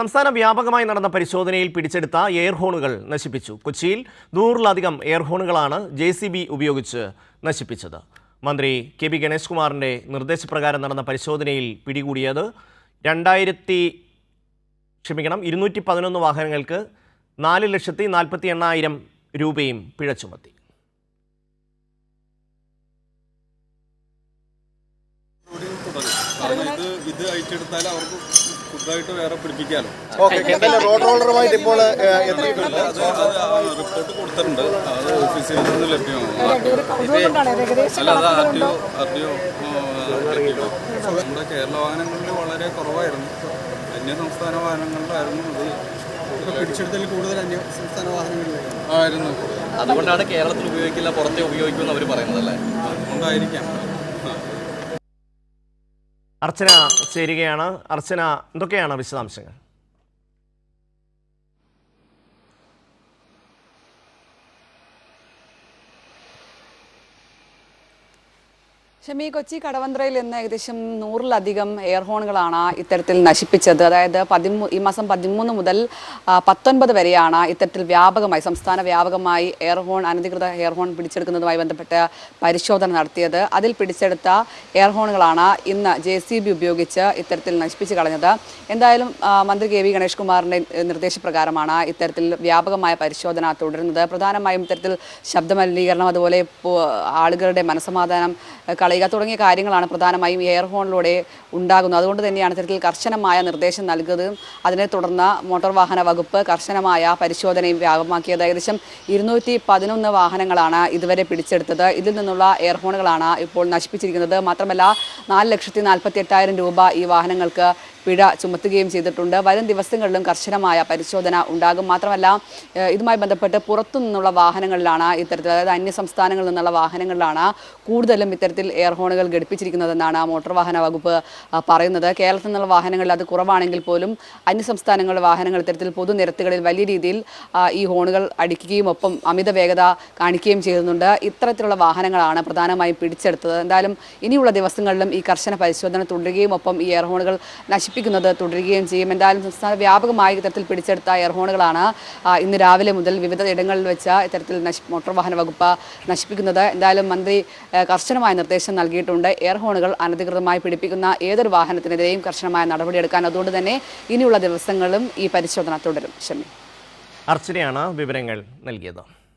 സംസ്ഥാന വ്യാപകമായി നടന്ന പരിശോധനയിൽ പിടിച്ചെടുത്ത എയർ ഹോണുകൾ നശിപ്പിച്ചു. കൊച്ചിയിൽ നൂറിലധികം എയർ ഹോണുകളാണ് ജെ ഉപയോഗിച്ച് നശിപ്പിച്ചത്. മന്ത്രി കെ ബി ഗണേഷ് കുമാറിന്റെ നിർദ്ദേശപ്രകാരം നടന്ന പരിശോധനയിൽ പിടികൂടിയത് രണ്ടായിരത്തി ക്ഷമിക്കണം ഇരുന്നൂറ്റി പതിനൊന്ന് വാഹനങ്ങൾക്ക് നാല് ലക്ഷത്തി നാൽപ്പത്തി എണ്ണായിരം രൂപയും പിഴ ചുമത്തി. ഇത് ഇത് അയച്ചെടുത്താൽ അവർക്ക് ഫുഡായിട്ട് വേറെ എന്തായാലും റോഡ് റോളറുമായിട്ട് ഇപ്പോൾ എത്തിയിട്ടുണ്ട്. റിപ്പോർട്ട് കൊടുത്തിട്ടുണ്ട്. അത് ഓഫീസിൽ നിന്ന് ലഭ്യമാണ് അല്ല അത് R T O R T O നമ്മുടെ കേരള വാഹനങ്ങളിൽ വളരെ കുറവായിരുന്നു. അന്യ സംസ്ഥാന വാഹനങ്ങളിലായിരുന്നു ഇത് പിടിച്ചെടുത്തതിൽ കൂടുതൽ അന്യ സംസ്ഥാന വാഹനങ്ങളിലായിരുന്നു ആയിരുന്നു. അതുകൊണ്ടാണ് കേരളത്തിൽ ഉപയോഗിക്കില്ല പുറത്തെ ഉപയോഗിക്കുമെന്ന് അവർ പറയുന്നത് അല്ലേ? അതുകൊണ്ടായിരിക്കാം. അർച്ചന ചേരുകയാണ്. അർച്ചന എന്തൊക്കെയാണ് വിശദാംശങ്ങൾ? ഷമി കൊച്ചി കടവന്ത്രയിൽ നിന്ന് ഏകദേശം നൂറിലധികം എയർ ഹോണുകളാണ് ഇത്തരത്തിൽ നശിപ്പിച്ചത്. അതായത് പതിമൂ ഈ മാസം പതിമൂന്ന് മുതൽ പത്തൊൻപത് വരെയാണ് ഇത്തരത്തിൽ വ്യാപകമായി സംസ്ഥാന വ്യാപകമായി എയർ ഹോൺ അനധികൃത എയർ ഹോൺ പിടിച്ചെടുക്കുന്നതുമായി ബന്ധപ്പെട്ട് പരിശോധന നടത്തിയത്. അതിൽ പിടിച്ചെടുത്ത എയർ ഹോണുകളാണ് ഇന്ന് ജെ സി ബി ഉപയോഗിച്ച് ഇത്തരത്തിൽ നശിപ്പിച്ച് കളഞ്ഞത്. എന്തായാലും മന്ത്രി കെ വി ഗണേഷ് കുമാറിന്റെ നിർദ്ദേശപ്രകാരമാണ് ഇത്തരത്തിൽ വ്യാപകമായ പരിശോധന തുടരുന്നത്. പ്രധാനമായും ഇത്തരത്തിൽ ശബ്ദമലിനീകരണം അതുപോലെ ആളുകളുടെ മനസമാധാനം കളയുക തുടങ്ങിയ കാര്യങ്ങളാണ് പ്രധാനമായും എയർ ഹോണിലൂടെ ഉണ്ടാകുന്നത്. അതുകൊണ്ട് തന്നെയാണ് ഇത്തരത്തിൽ കർശനമായ നിർദ്ദേശം നൽകുന്നതും അതിനെ തുടർന്ന് മോട്ടോർ വാഹന വകുപ്പ് കർശനമായ പരിശോധനയും വ്യാപകമാക്കിയത്. ഏകദേശം ഇരുന്നൂറ്റി പതിനൊന്ന് വാഹനങ്ങളാണ് ഇതുവരെ പിടിച്ചെടുത്തത്. ഇതിൽ നിന്നുള്ള എയർ ഹോണുകളാണ് ഇപ്പോൾ നശിപ്പിച്ചിരിക്കുന്നത്. മാത്രമല്ല നാല് ലക്ഷത്തി നാൽപ്പത്തി എട്ടായിരം രൂപ ഈ വാഹനങ്ങൾക്ക് പിഴ ചുമത്തുകയും ചെയ്തിട്ടുണ്ട്. വരും ദിവസങ്ങളിലും കർശനമായ പരിശോധന ഉണ്ടാകും. മാത്രമല്ല ഇതുമായി ബന്ധപ്പെട്ട് പുറത്തു നിന്നുള്ള വാഹനങ്ങളിലാണ് ഇത്തരത്തിൽ അതായത് അന്യ സംസ്ഥാനങ്ങളിൽ നിന്നുള്ള വാഹനങ്ങളിലാണ് കൂടുതലും ഇത്തരത്തിൽ എയർ ഹോണുകൾ ഘടിപ്പിച്ചിരിക്കുന്നതെന്നാണ് മോട്ടോർ വാഹന വകുപ്പ് പറയുന്നത്. കേരളത്തിൽ നിന്നുള്ള വാഹനങ്ങളിൽ അത് കുറവാണെങ്കിൽ പോലും അന്യ സംസ്ഥാനങ്ങളുടെ വാഹനങ്ങൾ ഇത്തരത്തിൽ പൊതുനിരത്തുകളിൽ വലിയ രീതിയിൽ ഈ ഹോണുകൾ അടിക്കുകയും ഒപ്പം അമിത വേഗത കാണിക്കുകയും ചെയ്യുന്നുണ്ട്. ഇത്തരത്തിലുള്ള വാഹനങ്ങളാണ് പ്രധാനമായും പിടിച്ചെടുത്തത്. എന്തായാലും ഇനിയുള്ള ദിവസങ്ങളിലും ഈ കർശന പരിശോധന തുടരുകയും ഒപ്പം ഈ എയർ ഹോണുകൾ നശിപ്പിക്കുന്നത് തുടരുകയും ചെയ്യും. എന്തായാലും സംസ്ഥാന വ്യാപകമായി ഇത്തരത്തിൽ പിടിച്ചെടുത്ത എയർ ഹോണുകളാണ് ആ, ഇന്ന് രാവിലെ മുതൽ വിവിധ ഇടങ്ങളിൽ വെച്ച് ഇത്തരത്തിൽ മോട്ടോർ വാഹന വകുപ്പ് നശിപ്പിക്കുന്നത്. എന്തായാലും മന്ത്രി ആ, കർശനമായ നിർദ്ദേശം നൽകിയിട്ടുണ്ട്. എയർ ഹോണുകൾ അനധികൃതമായി പിടിപ്പിക്കുന്ന ഏതൊരു വാഹനത്തിനെതിരെയും കർശനമായ നടപടിയെടുക്കാൻ അതുകൊണ്ട് തന്നെ ഇനിയുള്ള ദിവസങ്ങളും ഈ പരിശോധന തുടരും. ഷമി. അർച്ചനയാണ് വിവരങ്ങൾ നൽകിയത്.